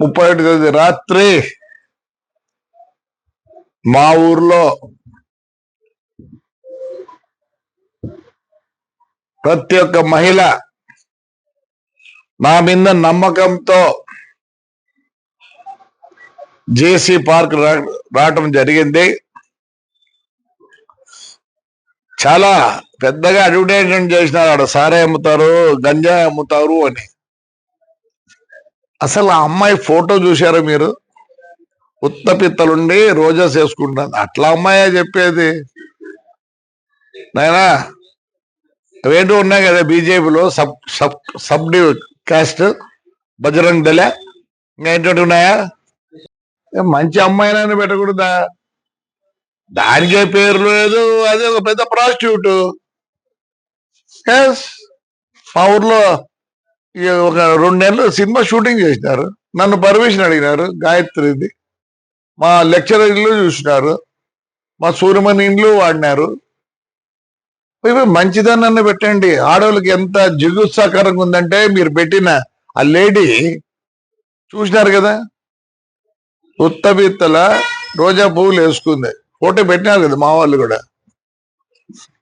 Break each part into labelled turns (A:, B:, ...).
A: ముప్పై ఒకటి తేదీ రాత్రి మా ఊర్లో ప్రతి ఒక్క మహిళ నా మీద నమ్మకంతో జేసీ పార్క్ రావటం జరిగింది. చాలా పెద్దగా అడ్వర్టైజ్మెంట్ చేసినారు ఆడ సారే అమ్ముతారు గంజాయి అమ్ముతారు అని. అసలు ఆ అమ్మాయి ఫోటో చూశారా మీరు? ఉత్త పిత్తలుండి రోజా చేసుకుంటాను. అట్లా అమ్మాయే చెప్పేది. నాయనా రెండు ఉన్నాయి కదా బీజేపీలో sub sub sub caste Bajrang Dal ఇంకా ఏంటంటే ఉన్నాయా? మంచి అమ్మాయినని పెట్టకూడదా? దానికే పేరు లేదు అదే ఒక పెద్ద ప్రాస్టిట్యూట్ మా ఊర్లో ఒక రెండు నెలలు సినిమా షూటింగ్ చేసినారు. నన్ను పర్మిషన్ అడిగినారు. గాయత్రిది. మా లెక్చరర్ ఇల్లు చూసినారు. మా సూర్యమణి ఇండ్లు వాడినారు. మంచిదని మంచిదన్న పెట్టండి. ఆడవాళ్ళకి ఎంత జిగుత్సాకరంగా ఉందంటే మీరు పెట్టిన ఆ లేడీ చూసినారు కదా? ఉత్తబిత్తల రోజా పువ్వులు వేసుకుంది. ఫోటో పెట్టినారు కదా మా వాళ్ళు కూడా.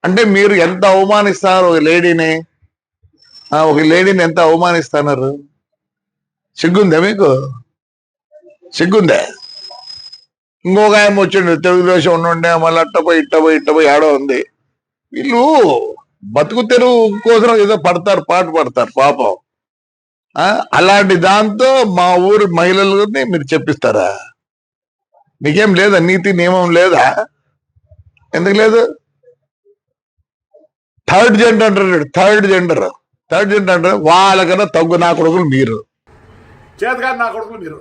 A: అంటే మీరు ఎంత అవమానిస్తారు ఒక లేడీని. ఒక లేడీని ఎంత అవమానిస్తున్నారు సిగ్గుందా మీకు? సిగ్గుందా? ఇంకొక ఆయన వచ్చిండు తెలుగుదేశం ఉండే మళ్ళీ అట్ట పోయి ఇట్టపోయి ఆడో ఉంది. వీళ్ళు బతుకు తెరువు కోసం ఏదో పడతారు పాటు పడతారు పాపం. అలాంటి దాంతో మా ఊరు మహిళలని మీరు చెప్పిస్తారా? మీకేం లేదా? నీతి నియమం లేదా? ఎందుకు లేదు? థర్డ్ జెండర్ అంటారు థర్డ్ జెండర్. థర్డ్ ఏంటంటే వాళ్ళకన్నా తగ్గు నా కొడుకులు మీరు.
B: చేతగాని నా కొడుకులు మీరు.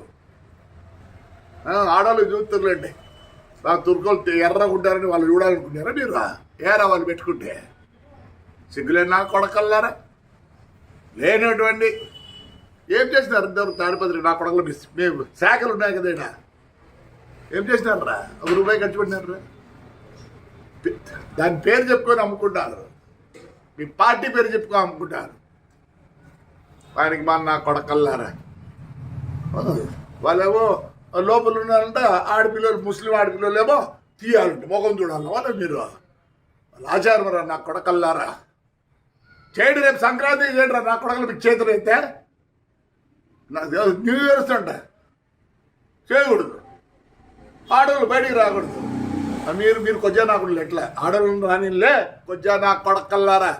B: ఆడవాళ్ళు చూస్తుర్లేండి నా తుర్కోలు ఎర్రగా వాళ్ళు చూడాలనుకున్నారా మీరు? ఏరా వాళ్ళు పెట్టుకుంటే? సిగ్గులే నా కొడకల్లారా? లేనటువంటి ఏం చేసినారు ఇద్దరు తాడిపత్రి నా కొడకలు మేము శాఖలు ఉన్నాయి కదా ఇక్కడ ఏం చేసినారా ఒక రూపాయి ఖర్చు పెట్టినారా? దాని పేరు చెప్పుకొని అమ్ముకుంటారు. మీ పార్టీ పేరు చెప్పుకొని అమ్ముకుంటారు. ఆయనకి మా నా కొడకల్లారా? వాళ్ళేమో లోపల ఉన్నారంట ఆడపిల్లలు ముస్లిం ఆడపిల్లలు ఏమో తీయాలంటే ముఖం చూడాలి వాళ్ళ మీరు. వాళ్ళ ఆచారం నా కొడకల్లారా? చేయండి రేపు సంక్రాంతి చేయండి నా కొడకలు మీకు చేతులు అయితే నాకు న్యూ ఇయర్స్ వస్తుంట చేయకూడదు. ఆడవాళ్ళు బయటికి రాకూడదు. మీరు మీరు కొజ్జా నాకు ఎట్లా? ఆడవాళ్ళు రానిలే కొజ్జా నా కొడకల్లారా?